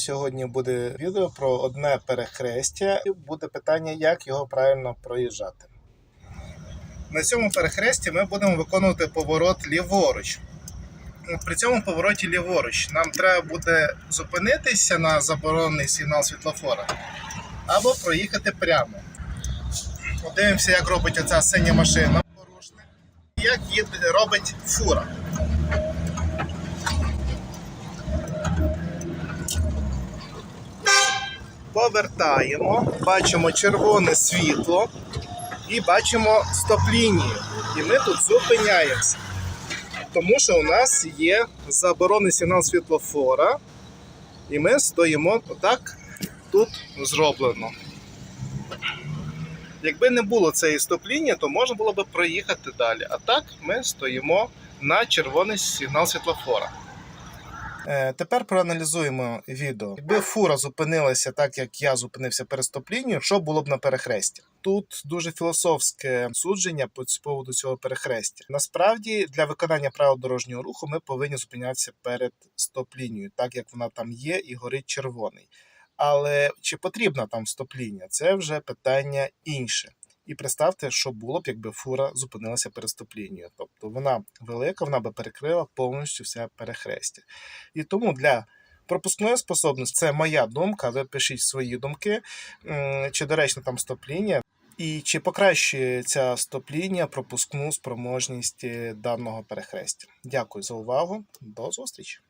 Сьогодні буде відео про одне перехрестя. І буде питання, як його правильно проїжджати. На цьому перехресті ми будемо виконувати поворот ліворуч. При цьому повороті ліворуч нам треба буде зупинитися на заборонений сигнал світлофора або проїхати прямо. Подивимося, як робить оця синя машина порушник, як їде, робить фура. Повертаємо, бачимо червоне світло і бачимо стоп-лінію. І ми тут зупиняємося. Тому що у нас є заборонений сигнал світлофора, і ми стоїмо так тут зроблено. Якби не було цієї стоп-лінії, то можна було б проїхати далі. А так ми стоїмо на червоний сигнал світлофора. Е, тепер проаналізуємо відео. Якби фура зупинилася так, як я зупинився перед стоп-лінією, що було б на перехресті? Тут дуже філософське судження по поводу цього перехрестя. Насправді, для виконання правил дорожнього руху ми повинні зупинятися перед стоп-лінією, так як вона там є і горить червоний. Але чи потрібна там стоп-лінія? Це вже питання інше. І представте, що було б, якби фура зупинилася перед. Тобто вона велика, вона би перекрила повністю все перехрестя. І тому для пропускної способності це моя думка. Ви пишіть свої думки, чи доречно там стоп-лінія, і чи покращує ця стоп-лінія пропускну спроможність е, даного перехрестя. Дякую за увагу. До зустрічі!